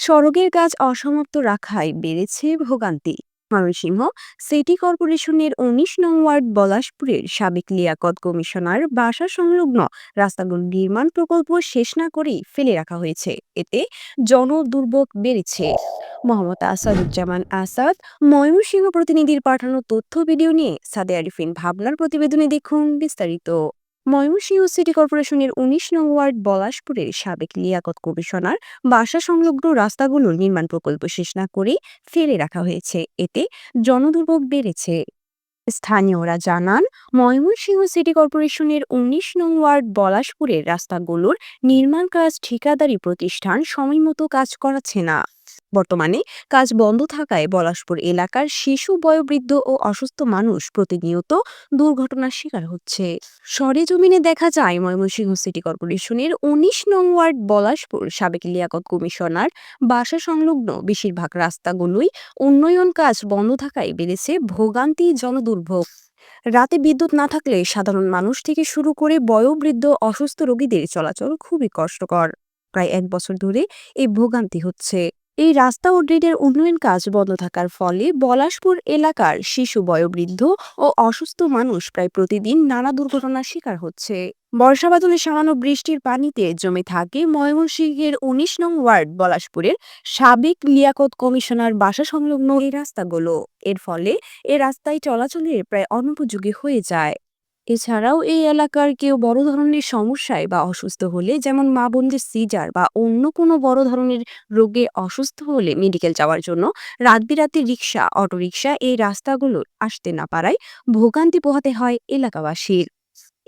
সড়কের কাজ অসমাপ্ত রাখায় বেড়েছে ভোগান্তি। ময়মনসিংহ সিটি কর্পোরেশনের উনিশ নং ওয়ার্ড পলাশপুরের সাবেক লিয়াকত কমিশনার বাসা সংলগ্ন রাস্তাগুলো নির্মাণ প্রকল্প শেষ না করেই ফেলে রাখা হয়েছে। এতে জনদুর্ভোগ বেড়েছে। মোহাম্মদ আসাদুজ্জামান আসাদ, ময়মনসিংহ প্রতিনিধির পাঠানো তথ্য, ভিডিও নিয়ে সাদে আরিফিন ভাবনার প্রতিবেদনে দেখুন বিস্তারিত। ময়মনসিংহ সিটি কর্পোরেশনের উনিশ নং ওয়ার্ড পলাশপুরের সাবেক লিয়াকত কমিশনার বাসা সংলগ্ন রাস্তাগুলোর নির্মাণ প্রকল্প শেষ না করে ফেলে রাখা হয়েছে। এতে জনদুর্ভোগ বেড়েছে। স্থানীয়রা জানান, ময়মনসিংহ সিটি কর্পোরেশনের উনিশ নং ওয়ার্ড পলাশপুরের রাস্তাগুলোর নির্মাণ কাজ ঠিকাদারি প্রতিষ্ঠান সময়মতো কাজ করাচ্ছে না। বর্তমানে কাজ বন্ধ থাকায় পলাশপুর এলাকার শিশু, বয়োবৃদ্ধ ও অসুস্থ মানুষ প্রতিনিয়ত দুর্ঘটনার শিকার হচ্ছে। সরেজমিনে দেখা যায় ময়মনসিংহ সিটি কর্পোরেশনের উনিশ নং ওয়ার্ড পলাশপুর সাবেক লিয়াকত কমিশনার বাসা সংলগ্ন বেশিরভাগ রাস্তাগুলোই উন্নয়ন কাজ বন্ধ থাকায় বেড়েছে ভোগান্তি জনদুর্ভোগ। রাতে বিদ্যুৎ না থাকলে সাধারণ মানুষ থেকে শুরু করে বয়োবৃদ্ধ অসুস্থ রোগীদের চলাচল খুবই কষ্টকর। প্রায় এক বছর ধরে এই ভোগান্তি হচ্ছে। এই রাস্তা ও গ্রিডের উন্নয়ন কাজ বন্ধ থাকার ফলে পলাশপুর এলাকার শিশু, বয়োবৃদ্ধ ও অসুস্থ মানুষ প্রায় প্রতিদিন নানা দুর্ঘটনার শিকার হচ্ছে। বর্ষা বাদলে সামান্য বৃষ্টির পানিতে জমে থাকে ময়মনসিংহের উনিশ নং ওয়ার্ড পলাশপুরের সাবেক লিয়াকত কমিশনার বাসা সংলগ্ন এই রাস্তাগুলো। এর ফলে এ রাস্তায় চলাচলের প্রায় অনুপযোগী হয়ে যায়। এছাড়াও এই এলাকার কেউ বড় ধরনের সমস্যায় বা অসুস্থ হলে যেমন মা বোনদের সিজার বা অন্য কোনো বড় ধরনের রোগে অসুস্থ হলে মেডিকেল যাওয়ার জন্য রাত বিরাতে রিক্সা অটোরিকশা এই রাস্তাগুলো আসতে না পারায় ভোগান্তি পোহাতে হয় এলাকাবাসীর।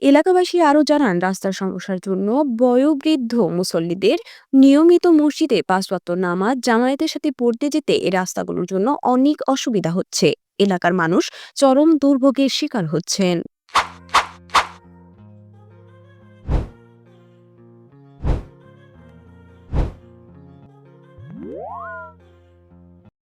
এলাকাবাসী আরও জানান, রাস্তার সমস্যার জন্য বয়োবৃদ্ধ মুসল্লিদের নিয়মিত মসজিদে পাঁচ ওয়াক্ত নামাজ, জামায়াতের সাথে পড়তে যেতে এই রাস্তাগুলোর জন্য অনেক অসুবিধা হচ্ছে। এলাকার মানুষ চরম দুর্ভোগের শিকার হচ্ছেন।